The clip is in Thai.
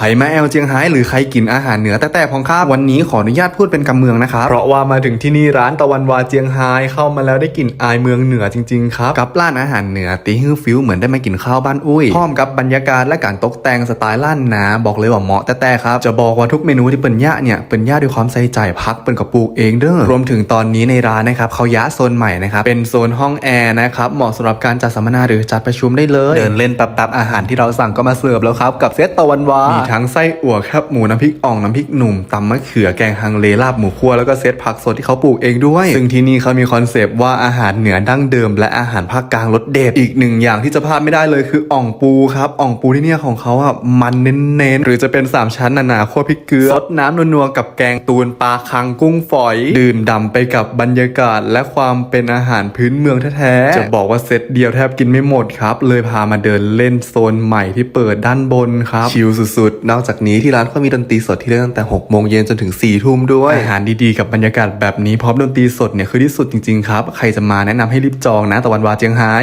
ไผ่มาแอลเจียงไฮ้หรือใครกินอาหารเหนือแต่แต่พองข้าวันนี้ขออนุญาตพูดเป็นกำเมืองนะครับเพราะว่ามาถึงที่นี่ร้านตะวันวาเจียงไฮ้เข้ามาแล้วได้กลิ่นอายเมืองเหนือจริงๆครับกับร้านอาหารเหนือตีฮื้อฟิวเหมือนได้มากินข้าวบ้านอุ้ยพร้อมกับบรรยากาศและการตกแต่งสไตล์ล้านนาบอกเลยว่าเหมาะแต่แต่ครับจะบอกว่าทุกเมนูที่เปิ่นย่าเนี่ยเปิ่นย่าด้วยความใส่ใจพักเปิ่นกับปลูกเองเด้อรวมถึงตอนนี้ในร้านนะครับเขาย้ายโซนใหม่นะครับเป็นโซนห้องแอร์นะครับเหมาะสำหรับการจัดสัมมนาหรือจัดประชุมได้เลย เดินเล่นแป๊บๆอาหารที่เราสั่งก็มาเสิร์ฟแล้วครับกับเซตตะวันวาทั้งไส้อั่วแคบหมูน้ำพริกอ่องน้ำพริกหนุ่มตำมะเขือแกงฮังเลลาบหมูคั่วแล้วก็เซตผักสดที่เขาปลูกเองด้วย ซึ่งที่นี่เขามีคอนเซปต์ว่าอาหารเหนือดั้งเดิม และอาหารภาคกลางรสเด็ดอีกหนึ่งอย่างที่จะพลาดไม่ได้เลยคืออ่องปูครับอ่องปูที่เนี่ยของเขาอะมันเน้นๆหรือจะเป็นสามชั้นหนาๆคั่วพริกเกลือซดน้ำนัวๆกับแกงตูนปลาคังกุ้งฝอย ดื่มด่ำไปกับบรรยากาศ และความเป็นอาหารพื้นเมืองแท้ๆจะบอกว่าเซตเดียวแทบกินไม่หมดครับเลยพามาเดินเล่นโซนใหม่ที่เปิดด้านบนครับชิลสุดๆนอกจากนี้ที่ร้านก็มีดนตรีสดที่เล่นตั้งแต่6โมงเย็นจนถึง4ทุ่มด้วยอาหารดีๆกับบรรยากาศแบบนี้พร้อมดนตรีสดเนี่ยคือที่สุดจริงๆครับ ใครจะมาแนะนำให้รีบจองนะตะวันวาเจียงไฮ้